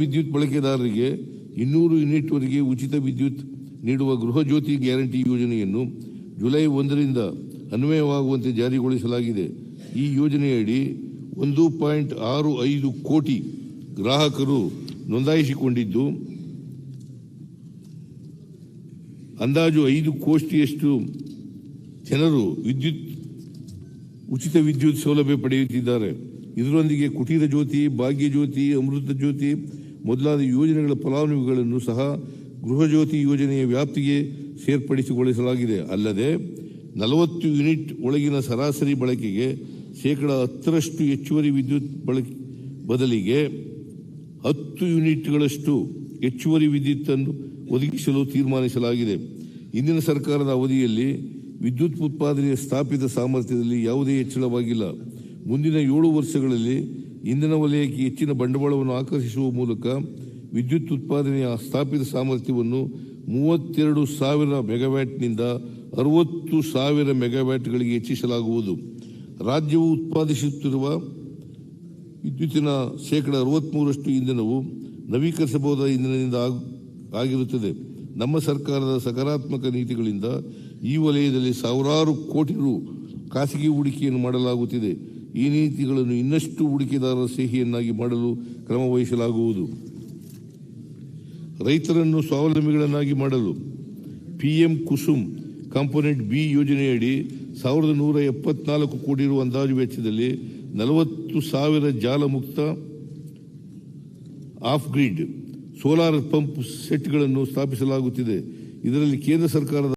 ವಿದ್ಯುತ್ ಬಳಕೆದಾರರಿಗೆ ಇನ್ನೂರು ಯೂನಿಟ್ವರೆಗೆ ಉಚಿತ ವಿದ್ಯುತ್ ನೀಡುವ ಗೃಹ ಜ್ಯೋತಿ ಗ್ಯಾರಂಟಿ ಯೋಜನೆಯನ್ನು ಜುಲೈ ಒಂದರಿಂದ ಅನ್ವಯವಾಗುವಂತೆ ಜಾರಿಗೊಳಿಸಲಾಗಿದೆ. ಈ ಯೋಜನೆಯಡಿ ಒಂದು ಪಾಯಿಂಟ್ ಆರು ಐದು ಕೋಟಿ ಗ್ರಾಹಕರು ನೋಂದಾಯಿಸಿಕೊಂಡಿದ್ದು, ಅಂದಾಜು ಐದು ಕೋಟಿಯಷ್ಟು ಜನರು ವಿದ್ಯುತ್, ಉಚಿತ ವಿದ್ಯುತ್ ಸೌಲಭ್ಯ ಪಡೆಯುತ್ತಿದ್ದಾರೆ. ಇದರೊಂದಿಗೆ ಕುಟೀರ ಜ್ಯೋತಿ, ಭಾಗ್ಯ ಜ್ಯೋತಿ, ಅಮೃತ ಜ್ಯೋತಿ ಮೊದಲಾದ ಯೋಜನೆಗಳ ಫಲಾನುಭವಿಗಳನ್ನು ಸಹ ಗೃಹಜ್ಯೋತಿ ಯೋಜನೆಯ ವ್ಯಾಪ್ತಿಗೆ ಸೇರ್ಪಡಿಸಿಗೊಳಿಸಲಾಗಿದೆ. ಅಲ್ಲದೆ ನಲವತ್ತು ಯೂನಿಟ್ ಒಳಗಿನ ಸರಾಸರಿ ಬಳಕೆಗೆ ಶೇಕಡ ಹತ್ತರಷ್ಟು ಹೆಚ್ಚುವರಿ ವಿದ್ಯುತ್ ಬಳಕೆ ಬದಲಿಗೆ ಹತ್ತು ಯೂನಿಟ್ಗಳಷ್ಟು ಹೆಚ್ಚುವರಿ ವಿದ್ಯುತ್ತನ್ನು ಒದಗಿಸಲು ತೀರ್ಮಾನಿಸಲಾಗಿದೆ. ಇಂದಿನ ಸರ್ಕಾರದ ಅವಧಿಯಲ್ಲಿ ವಿದ್ಯುತ್ ಉತ್ಪಾದನೆಯ ಸ್ಥಾಪಿತ ಸಾಮರ್ಥ್ಯದಲ್ಲಿ ಯಾವುದೇ ಹೆಚ್ಚಳವಾಗಿಲ್ಲ. ಮುಂದಿನ ಏಳು ವರ್ಷಗಳಲ್ಲಿ ಇಂಧನ ವಲಯಕ್ಕೆ ಹೆಚ್ಚಿನ ಬಂಡವಾಳವನ್ನು ಆಕರ್ಷಿಸುವ ಮೂಲಕ ವಿದ್ಯುತ್ ಉತ್ಪಾದನೆಯ ಸ್ಥಾಪಿತ ಸಾಮರ್ಥ್ಯವನ್ನು ಮೂವತ್ತೆರಡು ಸಾವಿರ ಮೆಗಾವ್ಯಾಟ್ನಿಂದ ಅರವತ್ತು ಸಾವಿರ ಮೆಗಾವ್ಯಾಟ್ಗಳಿಗೆ ಹೆಚ್ಚಿಸಲಾಗುವುದು. ರಾಜ್ಯವು ಉತ್ಪಾದಿಸುತ್ತಿರುವ ವಿದ್ಯುತ್ತಿನ ಶೇಕಡ ಅರವತ್ತ್ಮೂರಷ್ಟು ಇಂಧನವು ನವೀಕರಿಸಬಹುದಾದ ಇಂಧನದಿಂದ ಆಗ್- ಆಗಿರುತ್ತದೆ. ನಮ್ಮ ಸರ್ಕಾರದ ಸಕಾರಾತ್ಮಕ ನೀತಿಗಳಿಂದ ಈ ವಲಯದಲ್ಲಿ ಸಾವಿರಾರು ಕೋಟಿ ರು ಖಾಸಗಿ ಹೂಡಿಕೆಯನ್ನು ಮಾಡಲಾಗುತ್ತಿದೆ. ಈ ನೀತಿಗಳನ್ನು ಇನ್ನಷ್ಟು ಹೂಡಿಕೆದಾರರ ಸಿಹಿಯನ್ನಾಗಿ ಮಾಡಲು ಕ್ರಮ ವಹಿಸಲಾಗುವುದು. ರೈತರನ್ನು ಸ್ವಾವಲಂಬಿಗಳನ್ನಾಗಿ ಮಾಡಲು ಪಿಎಂ ಕುಸುಮ್ ಕಾಂಪೋನೆಂಟ್ ಬಿ ಯೋಜನೆಯಡಿ ಸಾವಿರದ ನೂರ ಎಪ್ಪತ್ನಾಲ್ಕು ಕೋಟಿ ರು ಅಂದಾಜು ವೆಚ್ಚದಲ್ಲಿ ನಲವತ್ತು ಸಾವಿರ ಜಾಲಮುಕ್ತ ಆಫ್ ಗ್ರಿಡ್ ಸೋಲಾರ್ ಪಂಪ್ ಸೆಟ್ಗಳನ್ನು ಸ್ಥಾಪಿಸಲಾಗುತ್ತಿದೆ. ಇದರಲ್ಲಿ ಕೇಂದ್ರ ಸರ್ಕಾರದ